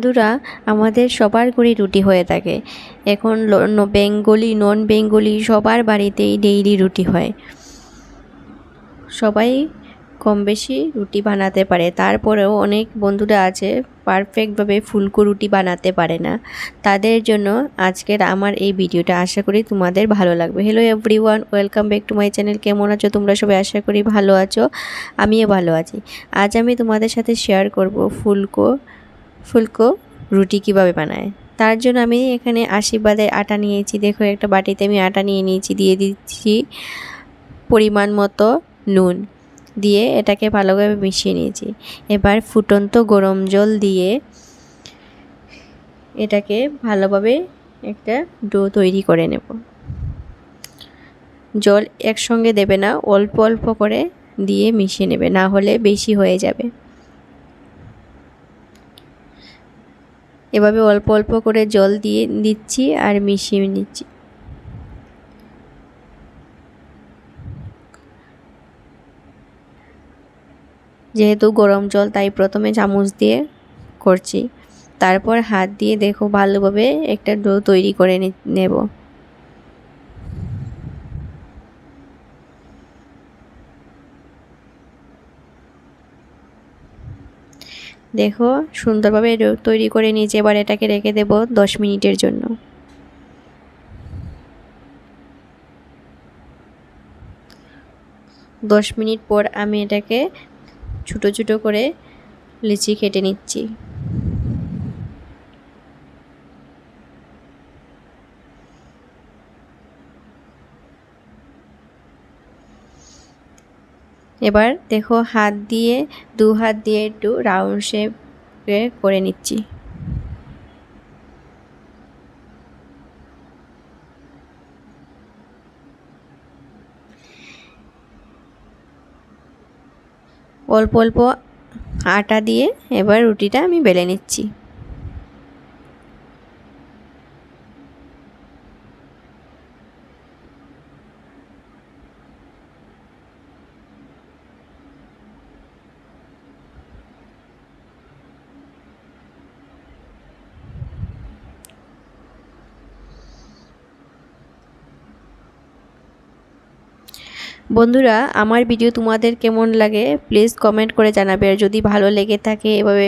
বন্ধুরা, আমাদের সবার ঘরে রুটি হয়ে থাকে। এখন বেঙ্গলি নন বেঙ্গলি সবার বাড়িতেই ডেইলি রুটি হয়। সবাই কম বেশি রুটি বানাতে পারে। তারপরেও অনেক বন্ধুরা আছে পারফেক্টভাবে ফুলকো রুটি বানাতে পারে না। তাদের জন্য আজকের আমার এই ভিডিওটা। আশা করি তোমাদের ভালো লাগবে। Hello everyone welcome back to my channel কেমন আছো তোমরা সবাই? আশা করি ভালো আছো। আমিও ভালো আছি। আজ আমি তোমাদের সাথে শেয়ার করব ফুলকো ফুলকো রুটি কীভাবে বানায়? তার জন্য আমি এখানে আশীর্বাদের আটা নিয়েছি। দেখো, একটা বাটিতে আমি আটা নিয়ে নিয়েছি। দিয়ে দিচ্ছি পরিমাণ মতো নুন। দিয়ে এটাকে ভালোভাবে মিশিয়ে নিয়েছি। এবার ফুটন্ত গরম জল দিয়ে এটাকে ভালোভাবে একটা ডো তৈরি করে নেব। জল একসঙ্গে দেবে না, অল্প অল্প করে দিয়ে মিশিয়ে নেবে। না হলে বেশি হয়ে যাবে। এভাবে অল্প অল্প করে জল দিয়ে দিচ্ছি আর মিশিয়ে নিচ্ছি। যেহেতু গরম জল, তাই প্রথমে চামচ দিয়ে করছি। তারপর হাত দিয়ে দেখো ভালোভাবে একটা ডো তৈরি করে নেব। দেখো, সুন্দরভাবে তৈরি করে নিয়েছি, এবার এটাকে রেখে দেব দশ মিনিটের জন্য। দশ মিনিট পর আমি এটাকে ছোটো ছোটো করে লিচি কেটে নিচ্ছি। এবার দেখো হাত দিয়ে, দু হাত দিয়ে একটু রাউন্ড শেপ করে নিচ্ছি। অল্প অল্প আটা দিয়ে এবার রুটিটা আমি বেলে নিচ্ছি। বন্ধুরা, আমার ভিডিও তোমাদের কেমন লাগে প্লিজ কমেন্ট করে জানাবে। আর যদি ভালো লেগে থাকে এভাবে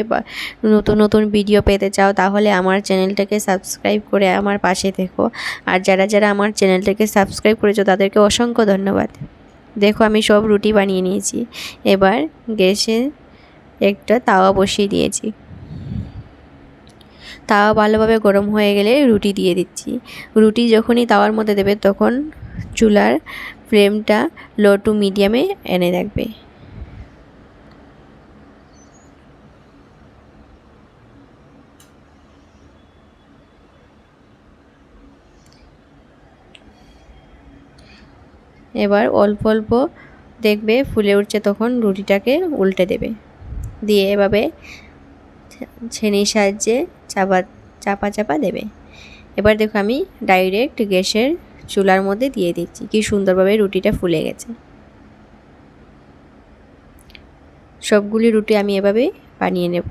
নতুন নতুন ভিডিও পেতে চাও, তাহলে আমার চ্যানেলটাকে সাবস্ক্রাইব করে আমার পাশে থেকো। আর যারা যারা আমার চ্যানেলটাকে সাবস্ক্রাইব করেছ, তাদেরকে অসংখ্য ধন্যবাদ। দেখো, আমি সব রুটি বানিয়ে নিয়েছি। এবার গ্যাসে একটা তাওয়া বসিয়ে দিয়েছি। তাওয়া ভালোভাবে গরম হয়ে গেলে রুটি দিয়ে দিচ্ছি। রুটি যখনই তাওয়ার মধ্যে দেবে, তখন চুলার ফ্লেমটা লো টু মিডিয়ামে এনে রাখবে। এবার অল্প অল্প দেখবে ফুলে উঠছে তখন রুটিটাকে উল্টে দেবে। দিয়ে এভাবে ছেনির সাহায্যে চাপা চাপা চাপা দেবে। এবার দেখো আমি ডাইরেক্ট গ্যাসের চুলার মধ্যে দিয়ে দিচ্ছি। কি সুন্দরভাবে রুটিটা ফুলে গেছে। সবগুলি রুটি আমি এভাবে বানিয়ে নেব।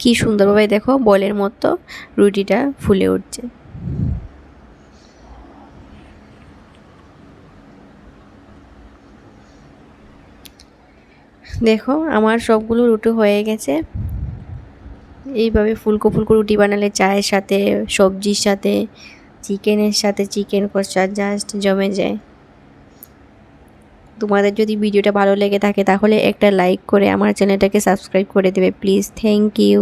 কি সুন্দরভাবে দেখো বলের মতো রুটিটা ফুলে উঠছে। দেখো আমার সবগুলো রুটি হয়ে গেছে। এইভাবে ফুলকো ফুলকো রুটি বানালে চায়ের সাথে, সবজির সাথে, চিকেনের সাথে, চিকেন কষা জাস্ট জমে যায়। তোমাদের যদি ভিডিওটা ভালো লেগে থাকে তাহলে একটা লাইক করে আমার চ্যানেলটাকে সাবস্ক্রাইব করে দেবে প্লিজ থ্যাংক ইউ